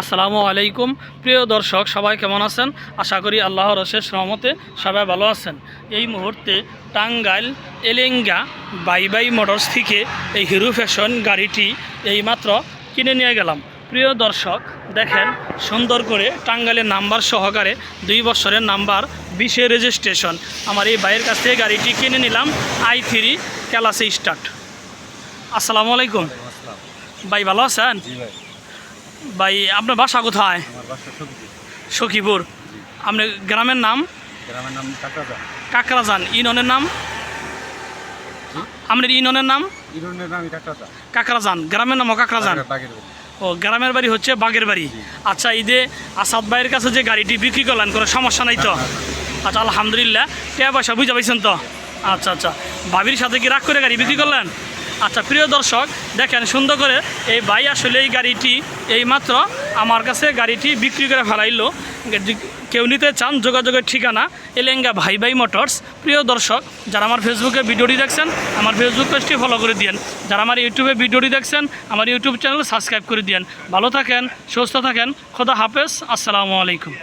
আসসালামু আলাইকুম। প্রিয় দর্শক সবাই কেমন আছেন? আশা করি আল্লাহর অশেষ রহমতে সবাই ভালো আছেন। এই মুহূর্তে Tangail Elenga bye bye motors থেকে এই হিরো ফ্যাশন গাড়িটি এইমাত্র কিনে নিয়ে গেলাম। প্রিয় দর্শক দেখেন সুন্দর করে টাঙ্গাইলের নাম্বার সহকারে দুই বছরের নাম্বার বিশে রেজিস্ট্রেশন। আমার এই বাইয়ের কাছ থেকে গাড়িটি কিনে নিলাম আই থ্রি ক্যালাসে স্টার্ট আসসালামু আলাইকুম। ভাই ভালো আছেন? ভাই আপনার বাসা কোথায়? সখীপুর। আপনার গ্রামের নাম? গ্রামের নাম কাকরাজান ইননের নাম? আপনার ইননের নাম? নাম কাকরাজান গ্রামের নামও কাকরাজান ও গ্রামের বাড়ি হচ্ছে বাগের বাড়ি আচ্ছা ঈদে আসাদ ভাইয়ের কাছে যে গাড়িটি বিক্রি করলেন কোনো সমস্যা নাই তো? আচ্ছা আলহামদুলিল্লাহ। টাকা পয়সা বুঝে পাইছেন তো? আচ্ছা আচ্ছা। ভাবির সাথে কি রাগ করে গাড়ি বিক্রি করলেন? আচ্ছা প্রিয় দর্শক, দেখেন সুন্দর করে এই ভাই আসলে এই গাড়িটি এই মাত্র আমার কাছে গাড়িটি বিক্রি করে ফেলাইলো। কেউ নিতে চান, যোগাযোগের ঠিকানা এলেঙ্গা ভাই ভাই মোটরস। প্রিয় দর্শক, যারা আমার ফেসবুকে ভিডিওটি দেখছেন, আমার ফেসবুক পেজটি ফলো করে দিন যারা আমার ইউটিউবে ভিডিওটি দেখছেন, আমার ইউটিউব চ্যানেল সাবস্ক্রাইব করে দিন ভালো থাকেন, সুস্থ থাকেন, খোদা হাফেজ, আসসালামু আলাইকুম।